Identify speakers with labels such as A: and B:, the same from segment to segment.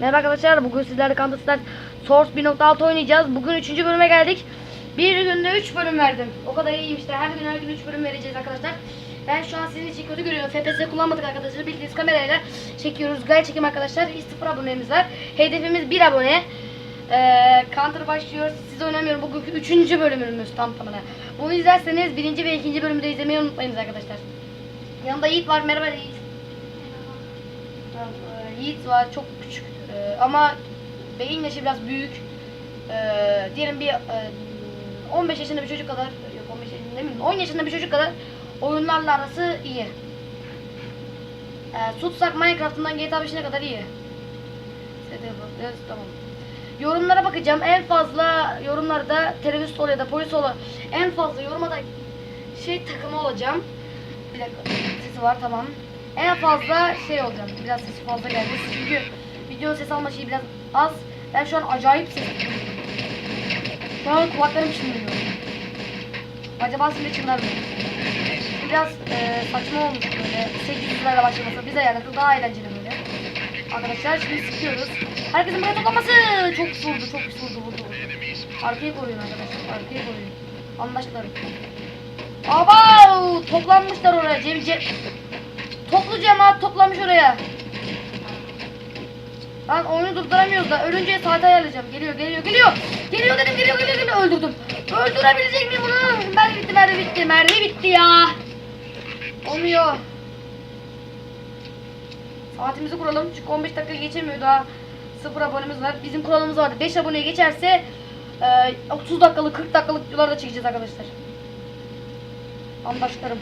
A: Merhaba arkadaşlar bugün sizlerle Counter Source 1.6 oynayacağız. Bugün 3. bölüme geldik. Bir günde 3 bölüm verdim. O kadar iyiyim işte. Her gün her gün 3 bölüm vereceğiz arkadaşlar. Ben şu an sizin için kötü görüyorum. FPS kullanmadık arkadaşlar. Bildiğiniz kamerayla çekiyoruz. Gayet çekim arkadaşlar. 0 abonemiz var. Hedefimiz 1 abone. Ee, Counter başlıyor. Siz oynamıyorum. Bugünkü 3. bölümümüz tam tamına. Bunu izlerseniz 1. ve 2. bölümü de izlemeyi unutmayınız arkadaşlar. Yanında Yiğit var. Merhaba Yiğit. E, Yiğit var çok küçük e, ama beyin yaşı biraz büyük. E, diyelim bir e, 15 yaşında bir çocuk kadar yok 15 yaşında ne bileyim 10 yaşında bir çocuk kadar oyunlarla arası iyi. E, tutsak Minecraft'ından GTA 5'ine kadar iyi. Tamam. Yorumlara bakacağım. En fazla yorumlarda terörist ol ya da polis ol en fazla yoruma da şey takımı olacağım. Bir dakika sesi var tamam. En fazla şey olacağım. Biraz sesi fazla geldi. Çünkü videonun ses alma şeyi biraz az. Ben şu an acayip ses. Şu an kulaklarım çınlıyor. Acaba şimdi çınlar mı? Biraz e, saçma olmuş böyle. 800 lirayla başlaması. Bize yani daha eğlenceli böyle. Arkadaşlar şimdi sıkıyoruz. Herkesin buraya toplaması. Çok vurdu, çok vurdu, vurdu, vurdu. Arkayı koruyun arkadaşlar, arkayı koruyun. Anlaştılar. Aba toplanmışlar oraya. Cem, Cem. Toplu cemaat toplamış oraya. Lan oyunu durduramıyoruz da ölünce saate ayarlayacağım. Geliyor geliyor geliyor. Geliyor dedim geliyor geliyor geliyor. Öldürdüm. Öldürebilecek miyim bunu? Mermi bitti mermi bitti. Mermi bitti ya. Olmuyor. Saatimizi kuralım. Çünkü 15 dakika geçemiyor daha. Sıfır abonemiz var. Bizim kuralımız vardı. 5 aboneye geçerse e, 30 dakikalık 40 dakikalık videolar da çekeceğiz arkadaşlar. Anlaşlarım.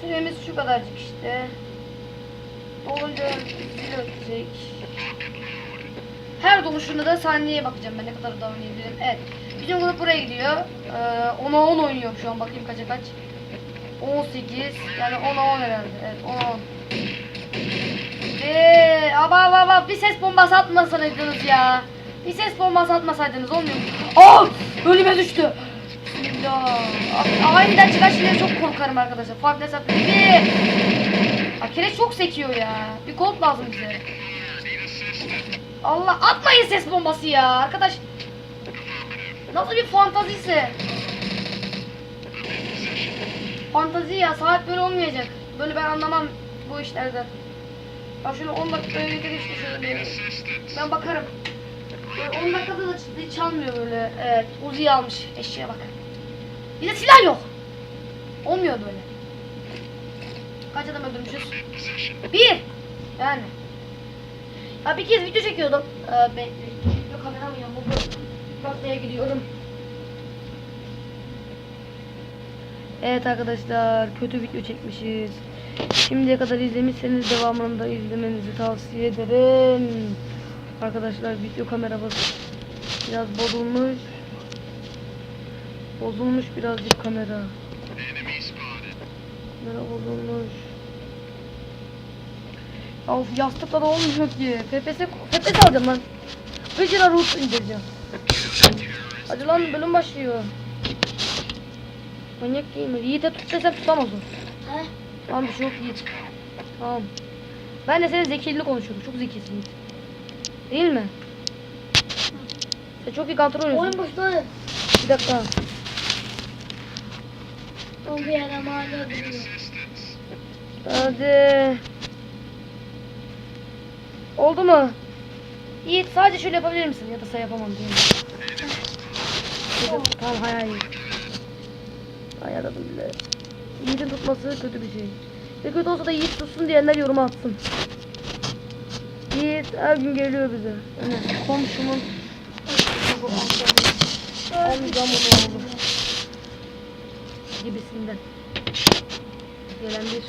A: Süremiz şu kadarcık işte. Dolunca zil ötecek. Her doluşunda da saniyeye bakacağım ben ne kadar da oynayabilirim. Evet. Bizim grup buraya gidiyor. Ee, 10'a 10 oynuyor şu an bakayım kaça kaç. 18 yani 10'a 10 herhalde. Evet 10'a 10. Eee aba aba aba bir ses bombası atmasaydınız ya. Bir ses bombası atmasaydınız olmuyor mu? Oh! Önüme düştü. Bismillah. Aniden çıkan çok korkarım arkadaşlar. Farklı hesap. Bir. Akire çok sekiyor ya. Bir kod lazım bize. Allah atmayın ses bombası ya arkadaş. Nasıl bir fantazisi? Fantazi ya saat böyle olmayacak. Böyle ben anlamam bu işlerden. Ya şunu 10 dakikaya getir işte şöyle. Ben bakarım. Böyle 10 dakikada da hiç çalmıyor böyle. Evet, Uzi almış. Eşeğe bak. Bir de silah yok. Olmuyor böyle. Kaç adam öldürmüşüz? Bir. Yani. Ya bir kez video çekiyordum. Ee, be, video kameram yamuldu. Bakmaya gidiyorum. Evet arkadaşlar kötü video çekmişiz. Şimdiye kadar izlemişseniz devamını da izlemenizi tavsiye ederim. Arkadaşlar video kameramız biraz bozulmuş. Bozulmuş birazcık kamera. Kamera bozulmuş. Of yastıkla da olmuyor ki. FPS, FPS alacağım lan. Vecira root indireceğim. Hadi lan bölüm başlıyor. Manyak mi? Yiğit'e tut desem tutamaz o.
B: He?
A: Tamam bir şey yok Yiğit. Tamam. Ben de senin zekiliğini konuşuyorum. Çok zekisin Yiğit. Değil mi? Sen çok iyi kontrol oynuyorsun.
B: Oyun başladı.
A: Bir dakika.
B: O bir yere mahalle duruyor.
A: Hadi. Oldu mu? Yiğit sadece şöyle yapabilir misin? Ya da sen yapamam? Şöyle- Tamam hay hay. Ayarladım bile. Yiğit'in tutması kötü bir şey. Ve kötü olsa da Yiğit tutsun diyenler yoruma atsın. Yiğit her gün geliyor bize. Yani komşumun amcamın oğlu gibisinden gelen bir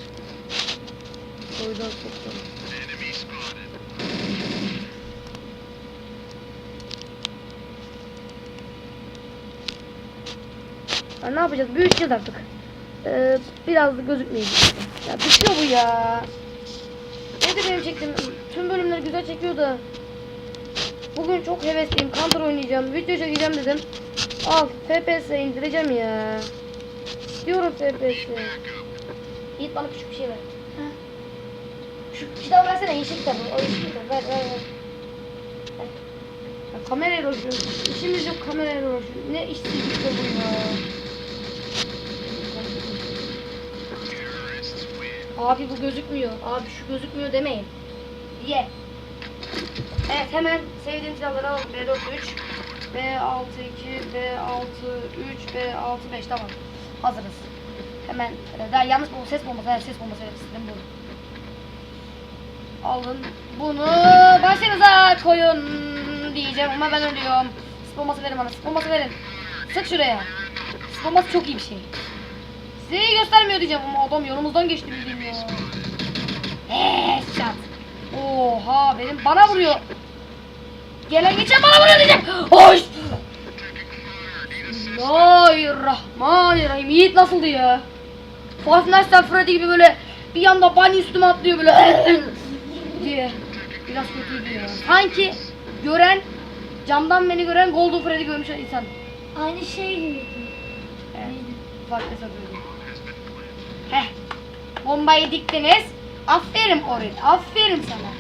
A: soydan soktan. Ya ne yapacağız? Büyüteceğiz artık. Ee, biraz da gözükmeyecek. Ya bitiyor bu ya. Neydi benim çektiğim? Tüm bölümleri güzel çekiyor da. Bugün çok hevesliyim. Counter oynayacağım. Video çekeceğim dedim. Al. FPS indireceğim ya. Diyorum FPS. Yiğit bana küçük bir şey ver.
B: He?
A: Şu kitabı versene yeşil kitabı. O yeşil kitabı ver ver ver. Ya, kamerayla uğraşıyoruz. İşimiz yok kamerayla uğraşıyoruz. Ne işsizlik bu ya. Abi bu gözükmüyor. Abi şu gözükmüyor demeyin. Ye. Evet hemen sevdiğim silahları alalım. B43, B62, B6, 3, B6, 5 tamam. Hazırız. Hemen e, daha yanlış bu ses bombası. Evet, ses bombası evet istedim bunu. Alın bunu başınıza koyun diyeceğim ama ben ölüyorum. Sis bombası verin bana. Sis bombası verin. Sık şuraya. Bombası çok iyi bir şey. Size göstermiyor diyeceğim ama adam yanımızdan geçti bildiğin ya. Headshot. Oha benim bana vuruyor. Gelen geçen bana vuruyor diyeceğim. Hoş. Bismillahirrahmanirrahim. Yiğit nasıldı ya? Five Nights at Freddy gibi böyle bir yanda bunny üstüme atlıyor böyle diye. Biraz kötüydü ya. Sanki gören camdan beni gören Golden Freddy görmüş insan.
B: Aynı şey gibi.
A: Evet. Farklı satıyordum. Heh. Bombayı diktiniz. Aferin Oril. Aferin sana.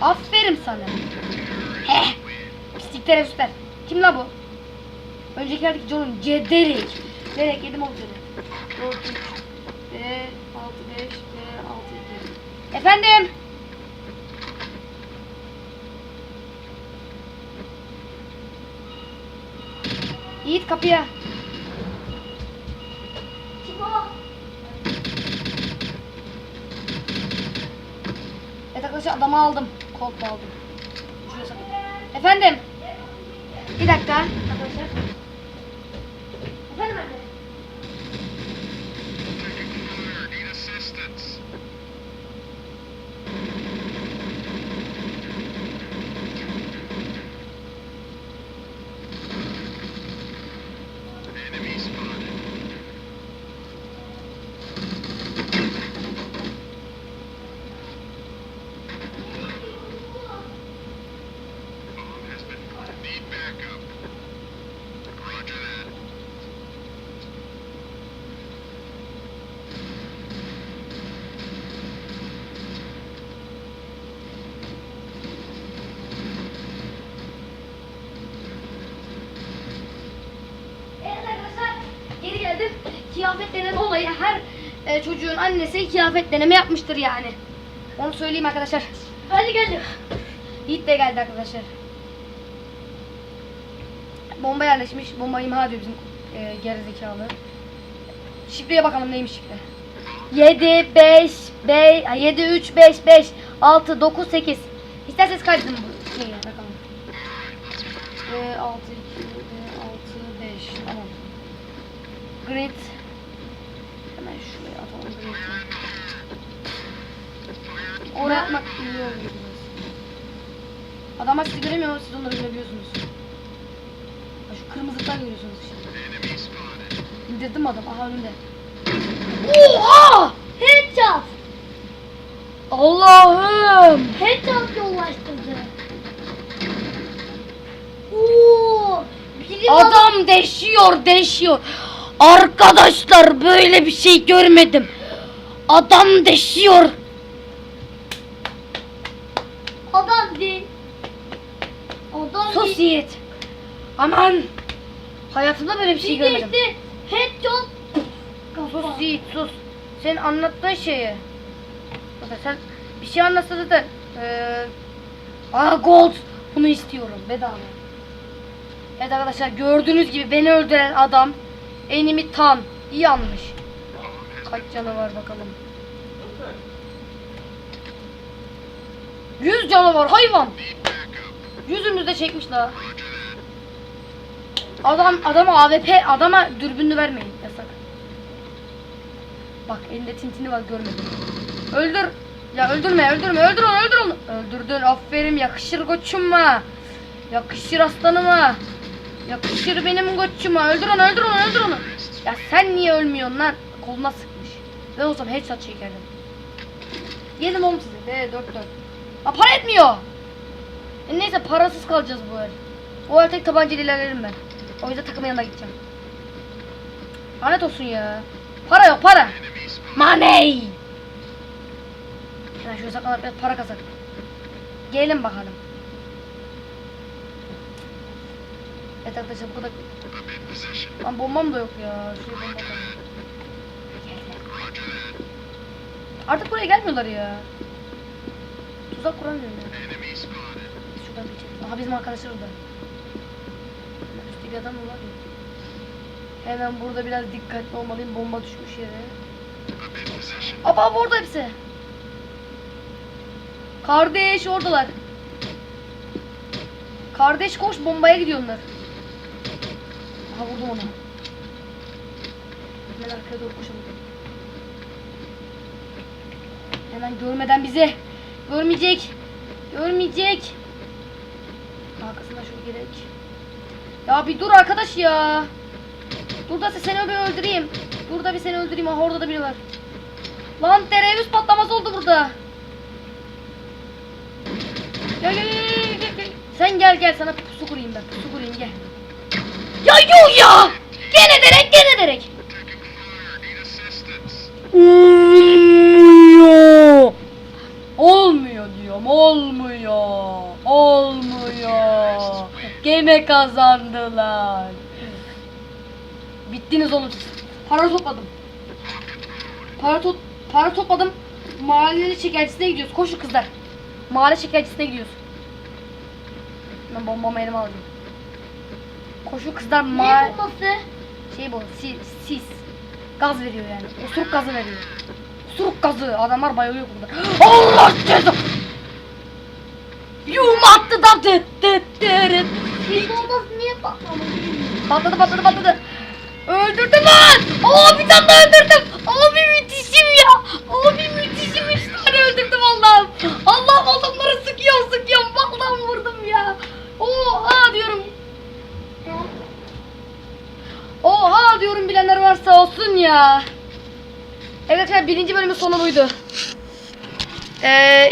A: Aferin sana. Heh. Pislik teröristler. Kim la bu? Önceki yerdeki John'un Cederik. Derek yedim seni. 4 3 B 6 5 B 6 2. Efendim? Yiğit kapıya.
B: Kim o?
A: Adamı aldım. Colt da aldım. Efendim? Bir dakika arkadaşlar. Efendim anne? Evet arkadaşlar geri geldim. Kıyafet deneme olayı her e, çocuğun annesi kıyafet deneme yapmıştır yani. Onu söyleyeyim arkadaşlar.
B: Hadi geldim.
A: Yiğit de geldi arkadaşlar. Bomba yerleşmiş. Bomba imha ediyor bizim e, gerizekalı. Şifreye bakalım neymiş şifre. 7 5 5 7 3 5 5 6 9 8. İsterseniz kaydedin bu şeyi bakalım. E, 6 2 e, 6 5 tamam. Grid Hemen şuraya atalım grid'i. Oraya atmak oluyor biraz. Adamlar sizi göremiyor ama siz onları görebiliyorsunuz. Ha, şu kırmızıdan görüyorsunuz işte. İndirdim adam. Aha önünde. Oha!
B: Headshot.
A: Allah'ım!
B: Headshot yollaştırdı. Oo. Biri bana-
A: Adam deşiyor, deşiyor. Arkadaşlar böyle bir şey görmedim. Adam deşiyor.
B: Adam değil. Adam
A: Sus
B: değil.
A: Yiğit. Aman. Hayatımda böyle bir şey
B: Bir
A: görmedim.
B: geçti. Headshot.
A: Sus
B: Kafa.
A: Yiğit sus. Sen anlattığın şeyi. Zaten sen bir şey anlatsa zaten. Ee, aa gold. Bunu istiyorum bedava. Evet arkadaşlar gördüğünüz gibi beni öldüren adam enimi tan. İyi anmış. Kaç canı var bakalım. 100 canı var hayvan. Yüzümüzde çekmiş la. Adam adama AWP adama dürbününü vermeyin yasak. Bak elinde tintini var görmedim. Öldür. Ya öldürme öldürme öldür onu öldür onu. Öldürdün aferin yakışır koçuma. Yakışır aslanıma. Yakışır benim koçuma. Öldür onu öldür onu öldür onu. Ya sen niye ölmüyorsun lan? Koluna sıkmış. Ben olsam headshot çekerdim. Yedim oğlum size. B 4 4. Aa para etmiyor. E neyse parasız kalacağız bu el. O el tek tabancayla ilerlerim ben. O yüzden takım yanına gideceğim. Lanet olsun ya. Para yok para. Money. Ben şöyle saklanıp para kasak. Gelin bakalım. Evet arkadaşlar burada Lan bombam da yok ya. Şey bomba da- Artık buraya gelmiyorlar ya. Tuzak kuramıyorum ya. Şuradan geçelim. Aha bizim arkadaşlar orada. Üstte bir adam var ya? Hemen burada biraz dikkatli olmalıyım. Bomba düşmüş yere. Aba aba orada hepsi. Kardeş oradalar. Kardeş koş bombaya gidiyorlar. Aha vurdum onu. Hemen arkaya doğru koşalım. Hemen görmeden bizi. Görmeyecek. Görmeyecek. Arkasından şöyle gerek. Ya bir dur arkadaş ya. Dur da seni bir öldüreyim. Dur da bir seni öldüreyim. Aha orada da biri var. Lan terörist patlaması oldu burada. Gel gel, gel gel. Sen gel gel sana pusu kurayım ben. Pusu kurayım gel. Ya yok ya. Gene derek gene derek. Olmuyor. Olmuyor diyorum. Olmuyor. Olmuyor. Gene kazandılar. Bittiniz oğlum siz. Para topladım. Para, to para topladım. Mahalle şekercisine gidiyoruz. Koşun kızlar. Mahalle şekercisine gidiyoruz. Ben bombamı elime alacağım. Koşun kızlar
B: Ne
A: mahalle...
B: bombası?
A: Şey bu sis, sis. Gaz veriyor yani. Osuruk gazı veriyor. Osuruk gazı. Adamlar bayılıyor burada. Allah ceza. Yum attı da dıt dıt dırıt.
B: Bir bombası niye patlamadı?
A: Patladı patladı patladı. Öldürdüm lan. Aa bir tane daha öldürdüm. Abi müthişim ya. Abi müthişim. Üç tane öldürdüm Allah'ım. Allah'ım adamları sıkıyor sıkıyor. Vallahi vurdum ya. Oha diyorum.
B: He?
A: Oha diyorum bilenler varsa olsun ya. Evet arkadaşlar birinci bölümün sonu buydu. Ee,